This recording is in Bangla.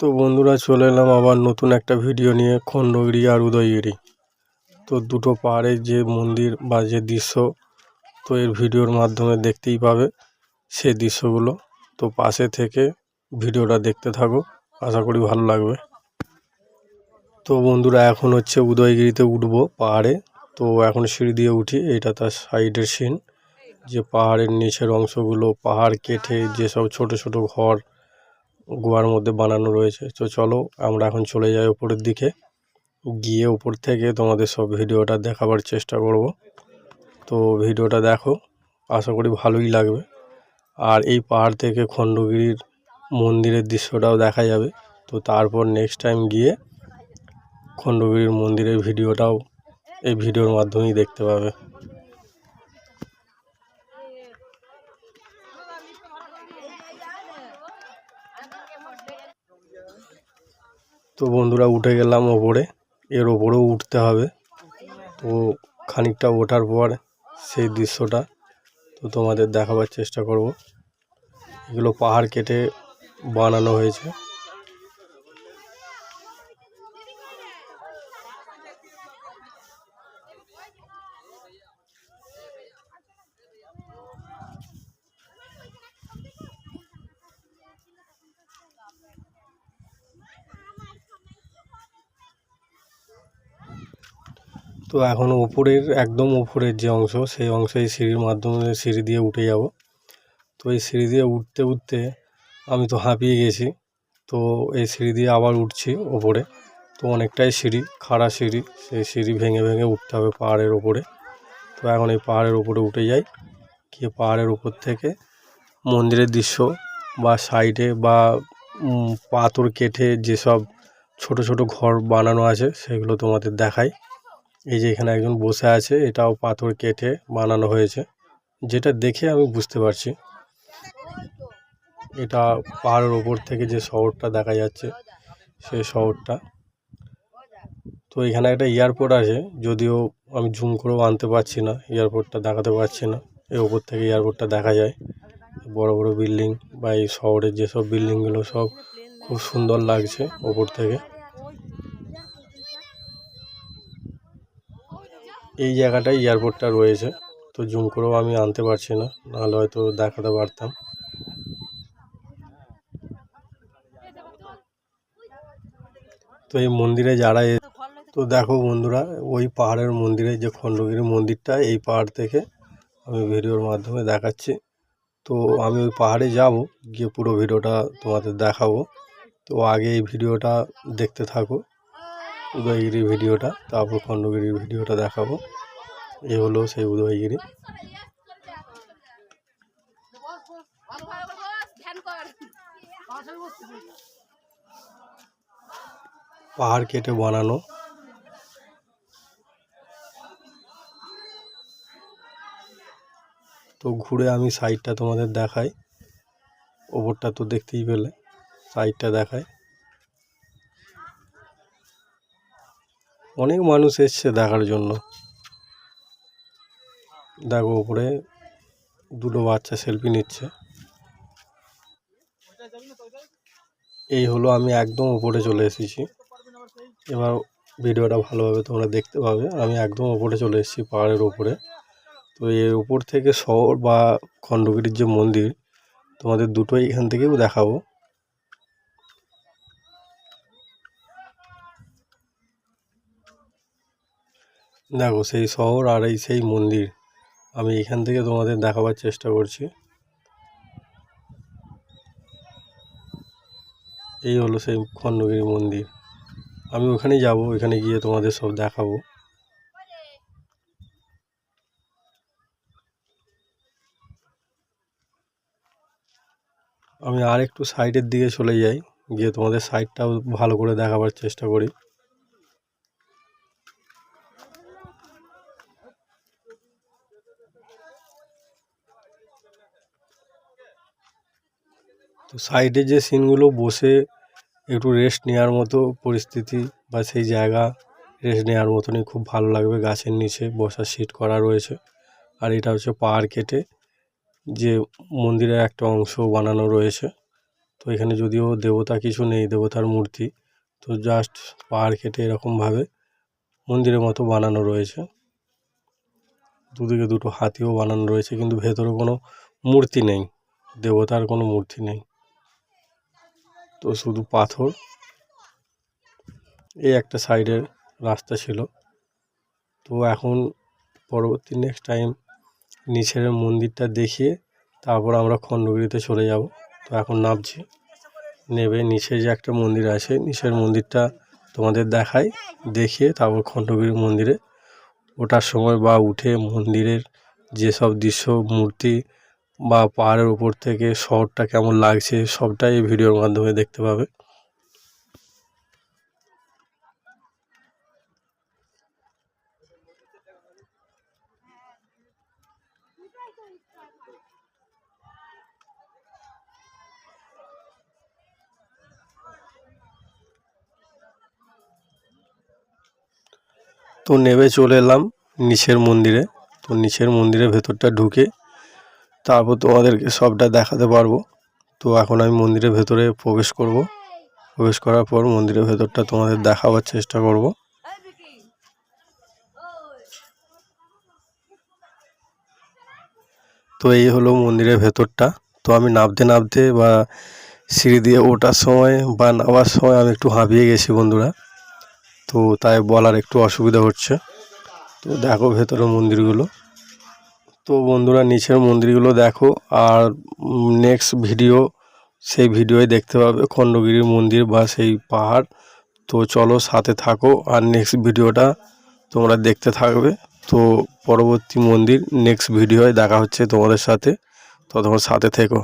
তো বন্ধুরা, চলে এলাম আবার নতুন একটা ভিডিও নিয়ে, খণ্ডগিরি আর উদয়গিরি। তো দুটো পাহাড়ের যে মন্দির বা যে দৃশ্য, তো এর ভিডিওর মাধ্যমে দেখতেই পাবে সেই দৃশ্যগুলো। তো পাশে থেকে ভিডিওটা দেখতে থাকো, আশা করি ভালো লাগবে। তো বন্ধুরা, এখন হচ্ছে উদয়গিরিতে উঠবো পাহাড়ে। তো এখন সিঁড়ি দিয়ে উঠি এটা তার সাইডের সিন। যে পাহাড়ের নিচের অংশগুলো, পাহাড় কেটে যেসব ছোট ছোট ঘর গোয়ার মধ্যে বানানো রয়েছে। তো চলো, আমরা এখন চলে যাই উপরের দিকে। গিয়ে উপর থেকে তোমাদের সব ভিডিওটা দেখাবার চেষ্টা করব। তো ভিডিওটা দেখো, আশা করি ভালোই লাগবে। আর এই পাহাড় থেকে খণ্ডগিরির মন্দিরের দৃশ্যটাও দেখা যাবে। তো তারপর নেক্সট টাইম গিয়ে খণ্ডগিরির মন্দিরের ভিডিওটাও এই ভিডিওর মাধ্যমেই দেখতে পাবে। তো বন্ধুরা উঠে গেলাম ওপরে, এর ওপরেও উঠতে হবে। তো খানিকটা ওঠার পর সেই দৃশ্যটা তো তোমাদের দেখাবার চেষ্টা করব। এগুলো পাহাড় কেটে বানানো হয়েছে। তো এখন উপরের, একদম উপরের যে অংশ, সেই অংশে এই সিঁড়ির মাধ্যমে সিঁড়ি দিয়ে উঠে যাব। তো এই সিঁড়ি দিয়ে উঠতে উঠতে আমি তো হাঁপিয়ে গেছি। তো এই সিঁড়ি দিয়ে আবার উঠছি ওপরে। তো অনেকটাই সিঁড়ি, খাড়া সিঁড়ি, সেই সিঁড়ি ভেঙে ভেঙে উঠতে হবে পাহাড়ের ওপরে। তো এখন এই পাহাড়ের ওপরে উঠে যাই। গিয়ে পাহাড়ের উপর থেকে মন্দিরের দৃশ্য বা সাইডে বা পাথর কেটে যেসব ছোট ছোট ঘর বানানো আছে, সেগুলো তোমাদের দেখাই। এই যে এখানে একজন বসে আছে, এটাও পাথর কেটে বানানো হয়েছে। যেটা দেখে আমি বুঝতে পারছি। এটা পাহাড়ের ওপর থেকে যে শহরটা দেখা যাচ্ছে, সেই শহরটা। তো এখানে একটা এয়ারপোর্ট আছে, যদিও আমি জুম করেও আনতে পারছি না, এয়ারপোর্টটা দেখাতে পারছি না। এই ওপর থেকে এয়ারপোর্টটা দেখা যায়। বড় বড় বিল্ডিং বা এই শহরের যেসব বিল্ডিংগুলো সব খুব সুন্দর লাগছে ওপর থেকে। এই জায়গাটায় এয়ারপোর্টটা রয়েছে। তো জুম করেও আমি আনতে পারছি না, নাহলে হয়তো দেখাতে পারতাম। তো এই মন্দিরে যারা তো দেখো বন্ধুরা, ওই পাহাড়ের মন্দিরে যে খণ্ডগিরি মন্দিরটা, এই পাহাড় থেকে আমি ভিডিওর মাধ্যমে দেখাচ্ছি। তো আমি ওই পাহাড়ে যাব, গিয়ে পুরো ভিডিওটা তোমাদের দেখাবো। তো আগে এই ভিডিওটা দেখতে থাকো। উদয়গিরির ভিডিওটা, তারপর খণ্ডগিরির ভিডিওটা দেখাবো। এ হলো সেই উদয়গিরি। পাহাড় কেটে বানানো। তো ঘুরে আমি সাইডটা তোমাদের দেখাই। ওপরটা তো দেখতেই পেলে। সাইডটা দেখাই। অনেক মানুষ এসছে দেখার জন্য। দেখো উপরে দুটো বাচ্চা সেলফি নিচ্ছে। এই হলো আমি একদম উপরে চলে এসেছি। এবার ভিডিওটা ভালোভাবে তোমরা দেখতে পাবে। আমি একদম উপরে চলে এসেছি পাহাড়ের উপরে। তো এর উপর থেকে শহর বা খণ্ডগিরির যে মন্দির, তোমাদের দুটোই এখান থেকেও দেখাবো। দেখো, সেই শহর আর এই সেই মন্দির, আমি এখান থেকে তোমাদের দেখাবার চেষ্টা করছি। এই হলো সেই খণ্ডগিরি মন্দির। আমি ওখানে যাব, ওখানে গিয়ে তোমাদের সব দেখাবো। আমি আর একটু সাইডের দিকে চলে যাই, গিয়ে তোমাদের সাইডটাও ভালো করে দেখাবার চেষ্টা করি। তো সাইডে যে সিনগুলো বসে একটু রেস্ট নেওয়ার মতো পরিস্থিতি বা সেই জায়গা রেস্ট নেওয়ার মতনই খুব ভালো লাগবে গাছের নিচে বসার সিট করা রয়েছে। আর এটা হচ্ছে পাহাড় কেটে যে মন্দিরের একটা অংশ বানানো রয়েছে। তো এখানে যদিও দেবতা কিছু নেই, দেবতার মূর্তি, তো জাস্ট পাহাড় কেটে এরকমভাবে মন্দিরের মতো বানানো রয়েছে। দুদিকে দুটো হাতিও বানানো রয়েছে, কিন্তু ভেতরে কোনো মূর্তি নেই, দেবতার কোনো মূর্তি নেই। তো শুধু পাথর। এই একটা সাইডের রাস্তা ছিল। তো এখন পরবর্তী নেক্সট টাইম নিচের মন্দিরটা দেখিয়ে তারপর আমরা খণ্ডগিরিতে চলে যাব। তো এখন নামছি। নেবে নিচে যে একটা মন্দির আছে, নিচের মন্দিরটা তোমাদের দেখাই, দেখিয়ে তারপর খণ্ডগিরি মন্দিরে। ওঠার সময় বা উঠে মন্দিরের যেসব দৃশ্য, মূর্তি বা পাহাড়ের উপর থেকে শহরটা কেমন লাগছে, সবটাই এই ভিডিওর মাধ্যমে দেখতে পাবে। তো নেবে চলে এলাম নিচের মন্দিরে। তো নিচের মন্দিরের ভেতরটা ঢুকে তারপর তোমাদেরকে সবটা দেখাতে পারব। তো এখন আমি মন্দিরের ভেতরে প্রবেশ করব। প্রবেশ করার পর মন্দিরের ভেতরটা তোমাদের দেখাবার চেষ্টা করব। তো এই হলো মন্দিরের ভেতরটা। তো আমি নামতে নামতে বা সিঁড়ি দিয়ে ওঠার সময় বা নামার সময় আমি একটু হাঁপিয়ে গেছি বন্ধুরা। তো তাই বলার একটু অসুবিধা হচ্ছে। তো দেখো ভেতরে মন্দিরগুলো। তো বন্ধুরা নিচের মন্দিরগুলো দেখো, আর নেক্সট ভিডিও সেই ভিডিওয় দেখতে পাবে খণ্ডগিরির মন্দির বা সেই পাহাড়। তো চলো সাথে থাকো, আর নেক্সট ভিডিওটা তোমরা দেখতে থাকবে। তো পরবর্তী মন্দির নেক্সট ভিডিওয় দেখা হচ্ছে তোমাদের সাথে। তো তোমার সাথে থেকো।